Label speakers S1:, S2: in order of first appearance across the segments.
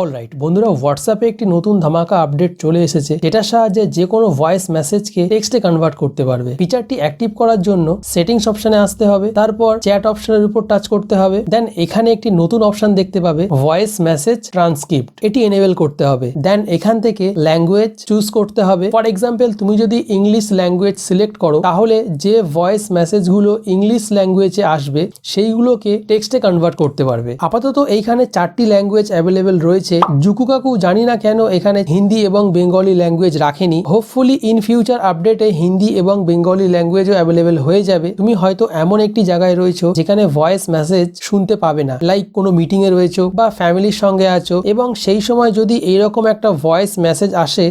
S1: Alright বন্ধুরা হোয়াটসঅ্যাপে একটি নতুন ধামাকা আপডেট চলে এসেছে। যেটার সাহায্যে যে কোনো ভয়েস মেসেজকে টেক্সটে কনভার্ট করতে পারবে। ফিচারটি অ্যাক্টিভ করার জন্য সেটিংস অপশনে আসতে হবে, তারপর চ্যাট অপশনের উপর টাচ করতে হবে দেন এখানে একটি নতুন অপশন দেখতে পাবে ভয়েস মেসেজ ট্রান্সক্রিপ্ট এটি এনেবেল করতে হবে। দেন এখান থেকে ল্যাঙ্গুয়েজ চুজ করতে হবে। ফর এক্সাম্পল তুমি যদি ইংলিশ ল্যাঙ্গুয়েজ সিলেক্ট করো, তাহলে যে ভয়েস মেসেজগুলো ইংলিশ ল্যাঙ্গুয়েজে আসবে, সেইগুলোকে টেক্সটে কনভার্ট করতে পারবে। আপাতত এইখানে চারটি ল্যাঙ্গুয়েজ অ্যাভেলেবেল রয়েছে। জুকু কাকু জানি না কেন এখানে হিন্দি এবং বেঙ্গলি ল্যাঙ্গুয়েজ রাখেনি। হোপফুলি ইন ফিউচার আপডেটে হিন্দি এবং বেঙ্গলি ল্যাঙ্গুয়েজও অ্যাভেলেবেল হয়ে যাবে। তুমি হয়তো এমন একটি জায়গায় রয়েছো যেখানে ভয়েস মেসেজ শুনতে পাবে না। লাইক কোনো মিটিং এ রয়েছো বা ফ্যামিলির সঙ্গে আছো এবং সেই সময় যদি এইরকম একটা ভয়েস মেসেজ আসে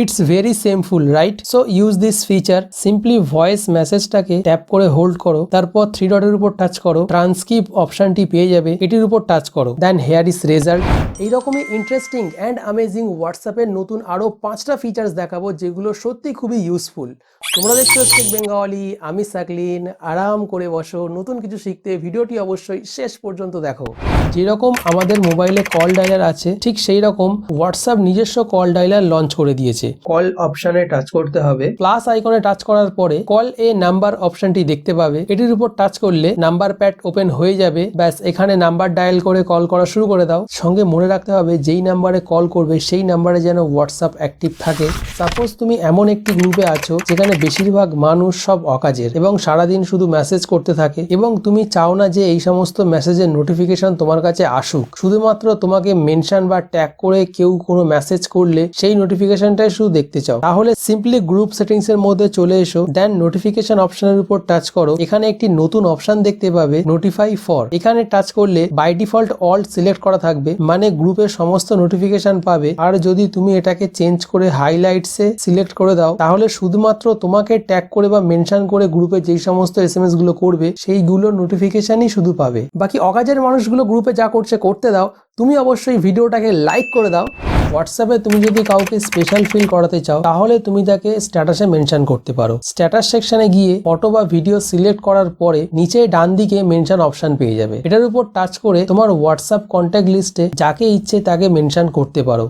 S1: it's very shameful right so use this feature simply voice মেসেজটাকে tap করে হোল্ড করো, তারপর থ্রি ডটের উপর টাচ করো ট্রান্সক্রিপ অপশনটি পেয়ে যাবে, এটির উপর টাচ করো। দেন হেয়ার ইস রেজাল্ট এইরকমই ইন্টারেস্টিং অ্যান্ড অ্যামেজিং হোয়াটসঅ্যাপের নতুন আরও পাঁচটা ফিচার্স দেখাবো যেগুলো সত্যি খুবই ইউজফুল তোমরা দেখছ চেক বেঙ্গলি আমি সাকলিন, আরাম করে বসো, নতুন কিছু শিখতে ভিডিওটি অবশ্যই শেষ পর্যন্ত দেখো। যেরকম আমাদের মোবাইলে কল ডায়ালার আছে, ঠিক সেই রকম হোয়াটসঅ্যাপ নিজস্ব কল ডায়ালার লঞ্চ করে দিয়েছে। কল অপশনে টাচ করতে হবে। প্লাস আইকনে টাচ করার পরে কল এ নাম্বার অপশনটি দেখতে পাবে। এটির উপর টাচ করলে নাম্বার প্যাড ওপেন হয়ে যাবে। ব্যাস এখানে নাম্বার ডায়াল করে কল করা শুরু করে দাও। সঙ্গে মনে রাখতে হবে যেই নাম্বারে কল করবে সেই নাম্বারে যেন হোয়াটসঅ্যাপ অ্যাক্টিভ থাকে। সাপোজ তুমি এমন একটি গ্রুপে আছো যেখানে বেশিরভাগ মানুষ সব অকাজের এবং সারাদিন শুধু মেসেজ করতে থাকে এবং তুমি চাও না যে এই সমস্ত মেসেজের নোটিফিকেশন তোমার কাছে আসুক। শুধুমাত্র তোমাকে মেনশন বা ট্যাগ করে কেউ কোনো মেসেজ করলে সেই নোটিফিকেশনটাই শুধু দেখতে চাও, তাহলে সিম্পলি গ্রুপ সেটিংস এর মধ্যে চলে এসো দেন নোটিফিকেশন অপশনের উপর টাচ করো। এখানে একটি নতুন অপশন দেখতে পাবে নোটিফাই ফর এখানে টাচ করলে বাই ডিফল্ট অল সিলেক্ট করা থাকবে মানে গ্রুপের সমস্ত নোটিফিকেশন পাবে। আর যদি তুমি এটাকে চেঞ্জ করে হাইলাইটস এ সিলেক্ট করে দাও, তাহলে শুধুমাত্র তোমাকে ট্যাগ করে বা মেনশন করে গ্রুপে যেই সমস্ত এস এম এসগুলো করবে সেইগুলোর নোটিফিকেশনই শুধু পাবে। বাকি অকাজের মানুষগুলো গ্রুপে যা করছে, করতে দাও। তুমি অবশ্যই ভিডিওটাকে লাইক করে দাও। হোয়াটসঅ্যাপে তুমি যদি কাউকে স্পেশাল ফিল করাতে চাও, তাহলে তুমি তাকে স্ট্যাটাসে মেনশন করতে পারো। স্ট্যাটাস সেকশনে গিয়ে ফটো বা ভিডিও সিলেক্ট করার পরে নিচে ডান দিকে মেনশন অপশন পেয়ে যাবে। এটার উপর টাচ করে তোমার হোয়াটসঅ্যাপ কন্ট্যাক্ট লিস্টে যাকে ইচ্ছে তাকে মেনশন করতে পারো।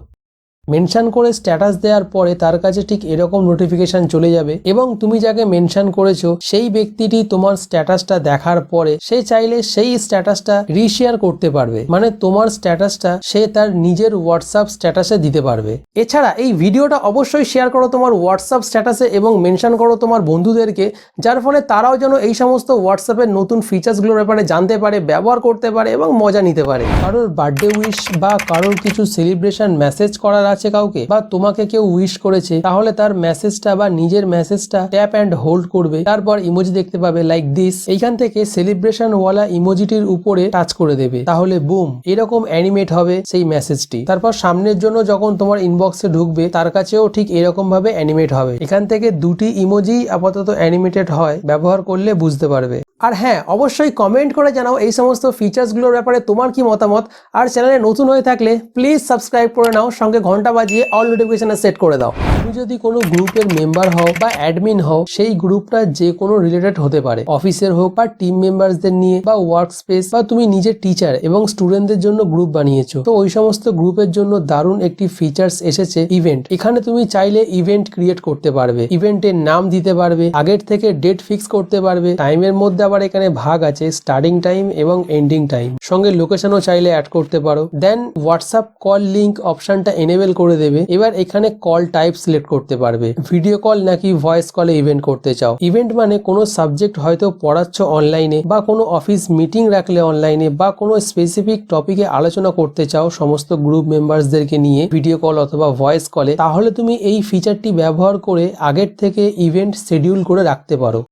S1: মেনশন করে স্ট্যাটাস দেওয়ার পরে তার কাছে ঠিক এরকম নোটিফিকেশন চলে যাবে এবং তুমি যাকে মেনশন করেছ, সেই ব্যক্তিটি তোমার স্ট্যাটাসটা দেখার পরে সে চাইলে সেই স্ট্যাটাসটা রিশেয়ার করতে পারবে। মানে তোমার স্ট্যাটাসটা সে তার নিজের হোয়াটসঅ্যাপ স্ট্যাটাসে দিতে পারবে। এছাড়া এই ভিডিওটা অবশ্যই শেয়ার করো তোমার হোয়াটসঅ্যাপ স্ট্যাটাসে এবং মেনশন করো তোমার বন্ধুদেরকে, যার ফলে তারাও যেন এই সমস্ত হোয়াটসঅ্যাপের নতুন ফিচার্সগুলোর ব্যাপারে জানতে পারে, ব্যবহার করতে পারে এবং মজা নিতে পারে। কারোর বার্থডে উইশ বা কারোর কিছু সেলিব্রেশন মেসেজ করার আছে কাউকে বা তোমাকে কেউ উইশ করেছে, তাহলে তার মেসেজটা বা নিজের মেসেজটা ট্যাপ অ্যান্ড হোল্ড করবে। তারপর ইমোজি দেখতে পাবে লাইক দিস এইখান থেকে সেলিব্রেশন ওয়ালা ইমোজিটির উপরে টাচ করে দেবে। তাহলে বুম এরকম অ্যানিমেট হবে সেই মেসেজটি তারপর সামনের জন্য যখন তোমার ইনবক্সে ঢুকবে, তার কাছেও ঠিক এরকম ভাবে অ্যানিমেট হবে। এখান থেকে দুটি ইমোজি আপাতত অ্যানিমেটেড হয়, ব্যবহার করলে বুঝতে পারবে। আর হ্যাঁ অবশ্যই কমেন্ট করে জানাও এই সমস্ত ফিচার্সগুলোর ব্যাপারে তোমার কি মতামত। আর চ্যানেলে নতুন হয়ে থাকলে প্লিজ সাবস্ক্রাইব করে নাও, সঙ্গে ঘণ্টা বাজিয়ে অল নোটিফিকেশানে সেট করে দাও। তুমি যদি কোনো গ্রুপের মেম্বার হও বা অ্যাডমিন হও, সেই গ্রুপটা যে কোনো রিলেটেড হতে পারে। অফিসের হোক বা টিম মেম্বারসদের নিয়ে বা ওয়ার্ক স্পেস বা তুমি নিজের টিচার এবং স্টুডেন্টদের জন্য গ্রুপ বানিয়েছো। তো ওই সমস্ত গ্রুপের জন্য দারুণ একটি ফিচার্স এসেছে ইভেন্ট এখানে তুমি চাইলে ইভেন্ট ক্রিয়েট করতে পারবে। ইভেন্টের নাম দিতে পারবে, আগের থেকে ডেট ফিক্স করতে পারবে টাইমের মধ্যে আবার এখানে ভাগ আছে স্টার্টিং টাইম এবং এন্ডিং টাইম সঙ্গে লোকেশনও চাইলে অ্যাড করতে পারো। দেন হোয়াটসঅ্যাপ কল লিঙ্ক অপশনটা এনেবেল করে দেবে। এবার এখানে কল টাইপ সিলেক্ট করতে পারবে। ভিডিও কল নাকি ভয়েস কলে ইভেন্ট করতে চাও। ইভেন্ট মানে কোনো সাবজেক্ট হয়তো পড়াচ্ছ অনলাইনে বা কোনো অফিস মিটিং রাখলে অনলাইনে বা কোনো স্পেসিফিক টপিকে আলোচনা করতে চাও সমস্ত গ্রুপ মেম্বারসদেরকে নিয়ে ভিডিও কল অথবা ভয়েস কলে তাহলে তুমি এই ফিচারটি ব্যবহার করে আগের থেকে ইভেন্ট শেডিউল করে রাখতে পারো।